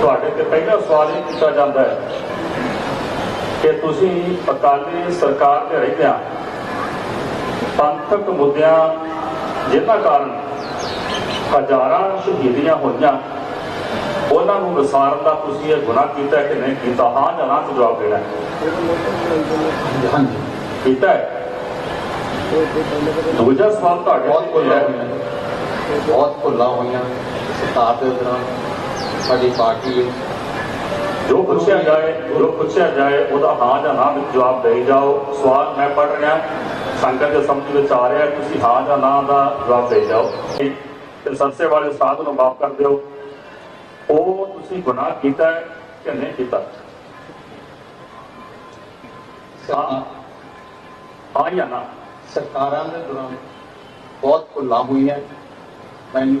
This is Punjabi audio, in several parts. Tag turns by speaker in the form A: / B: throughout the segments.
A: ਤੁਹਾਡੇ ਤੇ ਪਹਿਲਾ ਸਵਾਲ ਇਹ ਕੀਤਾ ਜਾਂਦਾ ਹੈ ਕਿ ਤੁਸੀਂ ਅਕਾਲੀ ਸਰਕਾਰ ਦੇ ਰਹਿੰਦਿਆਂ ਪੰਥਕ ਮੁੱਦਿਆਂ ਜਿਨ੍ਹਾਂ ਕਾਰਨ ਹਜ਼ਾਰਾਂ ਸ਼ਹੀਦੀਆਂ ਹੋਈਆਂ ਉਹਨਾਂ ਨੂੰ ਵਿਸਾਰਨ ਦਾ ਤੁਸੀਂ ਇਹ ਗੁਨਾਹ ਕੀਤਾ ਕਿ ਨਹੀਂ ਕੀਤਾ? ਹਾਂ ਜਾਂ ਨਾ ਤੋਂ ਜਵਾਬ ਦੇਣਾ ਹੈ?
B: ਹਾਂਜੀ
A: ਕੀਤਾ ਹੈ? ਦੂਜਾ ਸਵਾਲ ਤੁਹਾਡੇ
B: ਬਹੁਤ
A: ਤੇ
B: ਭੁੱਲਾਂ ਹੋਈਆਂ। ਬਹੁਤ ਭੁੱਲਾਂ ਹੋਈਆਂ ਸਰਕਾਰ ਦੇ ਦੌਰਾਨ ਸਾਡੀ ਪਾਰਟੀ
A: ਜੋ ਪੁੱਛਿਆ ਜਾਏ ਜੋ ਪੁੱਛਿਆ ਜਾਏ ਉਹਦਾ ਹਾਂ ਜਾਂ ਨਾ ਵਿੱਚ ਜਵਾਬ ਦੇ ਜਾਓ। ਸਵਾਲ ਮੈਂ ਪੜ੍ਹ ਰਿਹਾ ਸੰਗਤ ਦੇ ਸਮਝ ਵਿੱਚ ਆ ਰਿਹਾ ਤੁਸੀਂ ਹਾਂ ਜਾਂ ਨਾ ਦਾ ਜਵਾਬ ਦੇ ਜਾਓ। ਤੇ ਸਰਸੇ ਵਾਲੇ ਉਸਤਾਦ ਨੂੰ ਮਾਫ ਕਰ ਦਿਓ। ਉਹ ਤੁਸੀਂ ਗੁਨਾਹ ਕੀਤਾ ਹੈ ਕਿ ਨਹੀਂ ਕੀਤਾ? ਹਾਂ ਹਾਂ ਜਾਂ ਨਾ?
B: ਸਰਕਾਰਾਂ ਦੇ ਦੌਰਾਨ ਬਹੁਤ ਭੁੱਲਾਂ ਹੋਈਆਂ। ਮੈਨੂੰ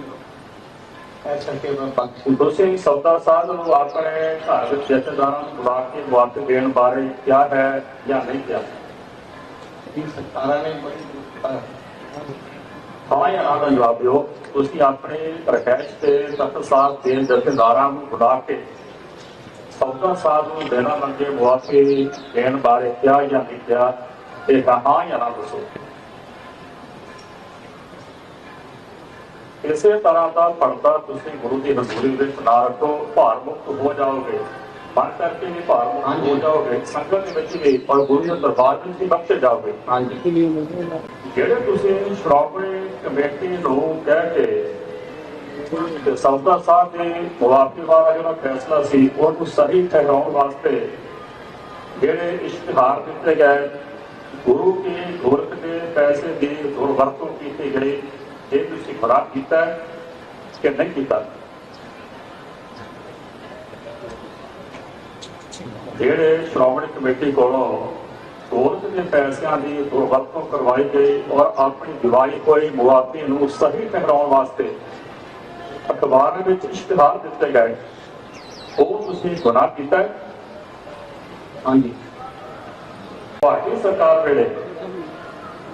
B: ਇਸ ਕਰਕੇ ਮੈਂ ਬਖਸ਼
A: ਤੁਸੀਂ ਸੌਦਾ ਸਾਹਿਬ ਨੂੰ ਆਪਣੇ ਘਰ ਵਿੱਚ ਜਥੇਦਾਰਾਂ ਨੂੰ ਬੁਲਾ ਕੇ ਮੁਆਫੀ ਦੇਣ ਬਾਰੇ ਕਿਹਾ ਹੈ ਜਾਂ ਨਹੀਂ ਕਿਹਾ?
B: ਦੀ ਸਰਕਾਰਾਂ ਨੇ ਬੜੀ
A: ਹਾਂ ਜਾਂ ਨਾ ਦਾ ਜਵਾਬ ਦਿਓ। ਤੁਸੀਂ ਆਪਣੇ ਪ੍ਰਕਾਸ਼ ਤੇ ਤਖਤ ਸਾਹਿਬ ਦੇ ਜਥੇਦਾਰਾਂ ਨੂੰ ਬੁਲਾ ਕੇ ਸੌਦਾ ਸਾਹਿਬ ਨੂੰ ਦੇਣਾ ਮੰਗੇ, ਮੁਆਫੀ ਦੇਣ ਬਾਰੇ ਕਿਹਾ ਜਾਂ ਨਹੀਂ ਕਿਹਾ, ਇਹ ਹਾਂ ਜਾਂ ਨਾ ਦੱਸੋ। ਇਸੇ ਤਰ੍ਹਾਂ ਦਾ ਪਰਦਾ ਤੁਸੀਂ ਗੁਰੂ ਦੀ ਹਜ਼ੂਰੀ ਵਿੱਚ ਨਾ ਰੱਖੋ ਭਾਰ ਮੁਕਤ ਹੋ ਜਾਓਗੇ। ਮਨ ਕਰਕੇ ਵੀ ਭਾਰ ਮੁਕਤ ਹੋ। ਜਾਓਗੇ ਸੰਗਤ ਦੇ ਵਿੱਚ ਵੀ ਔਰ ਗੁਰੂ ਦੇ ਦਰਬਾਰ ਵਿੱਚ ਵੀ ਬਖਸ਼ੇ ਜਾਓਗੇ। ਜਿਹੜੇ ਤੁਸੀਂ ਸ਼੍ਰੋਮਣੀ ਕਮੇਟੀ ਨੂੰ ਕਹਿ ਕੇ ਤੇ ਸੌਦਾ ਸਾਹਿਬ ਦੇ ਮੁਆਫੀ ਵਾਲਾ ਜਿਹੜਾ ਫੈਸਲਾ ਸੀ ਉਹਨੂੰ ਸਹੀ ਠਹਿਰਾਉਣ ਵਾਸਤੇ ਜਿਹੜੇ ਇਸ਼ਤਿਹਾਰ ਦਿੱਤੇ ਗਏ ਗੁਰੂ ਕੇ ਗੁਰਕ ਦੇ ਪੈਸੇ ਦੀ ਦੁਰਵਰਤੋਂ ਕੀਤੀ ਗਈ ਇਹ ਤੁਸੀਂ ਖਰਾਬ ਕੀਤਾ ਹੈ ਕਿ ਨਹੀਂ ਕੀਤਾ। ਜਿਹੜੇ ਸ਼੍ਰੋਮਣੀ ਕਮੇਟੀ ਕੋਲੋਂ ਗੋਲਕ ਦੇ ਪੈਸਿਆਂ ਦੀ ਦੁਰਵਰਤੋਂ ਕਰਵਾਈ ਗਈ ਔਰ ਆਪਣੀ ਦਿਵਾਈ ਹੋਈ ਮੁਆਫੀ ਨੂੰ ਸਹੀ ਠਹਿਰਾਉਣ ਵਾਸਤੇ ਅਖਬਾਰ ਵਿੱਚ ਇਸ਼ਤਿਹਾਰ ਦਿੱਤੇ ਗਏ ਉਹ ਤੁਸੀਂ ਗੁਨਾਹ ਕੀਤਾ
B: ਹਾਂਜੀ।
A: ਭਾਰਤੀ ਸਰਕਾਰ ਵੇਲੇ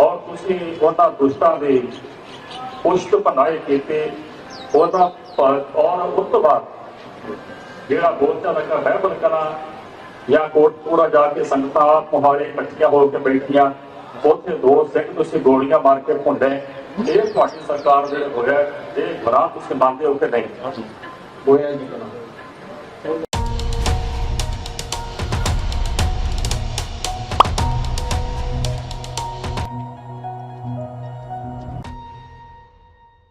A: ਔਰ ਤੁਸੀਂ ਉਹਨਾਂ ਦੁਸ਼ਟਾਂ ਦੇ ਪੁਸ਼ਟ ਬਣਾਏ ਕੀਤੇ, ਉਹਦਾ ਔਰ ਉਸ ਤੋਂ ਬਾਅਦ ਜਿਹੜਾ ਬੋਲਚਾ ਲੱਗਾ ਬਾਈਬਲ ਕਲਾ ਜਾਂ ਕੋਟਪੂਰਾ ਜਾ ਕੇ ਸੰਗਤਾਂ ਮੁਹਾਰੇ ਇਕੱਠੀਆਂ ਹੋ ਕੇ ਬੈਠੀਆਂ, ਉੱਥੇ ਦੋ ਸਿੰਘ ਤੁਸੀਂ ਗੋਲੀਆਂ ਮਾਰ ਕੇ ਭੁੰਡੇ, ਇਹ ਤੁਹਾਡੀ ਸਰਕਾਰ ਦੇ ਹੋਇਆ, ਇਹ ਗੁਨਾਹ ਤੁਸੀਂ ਮੰਨਦੇ ਹੋ ਕਿ ਨਹੀਂ?
B: ਹੋਇਆ ਜੀ।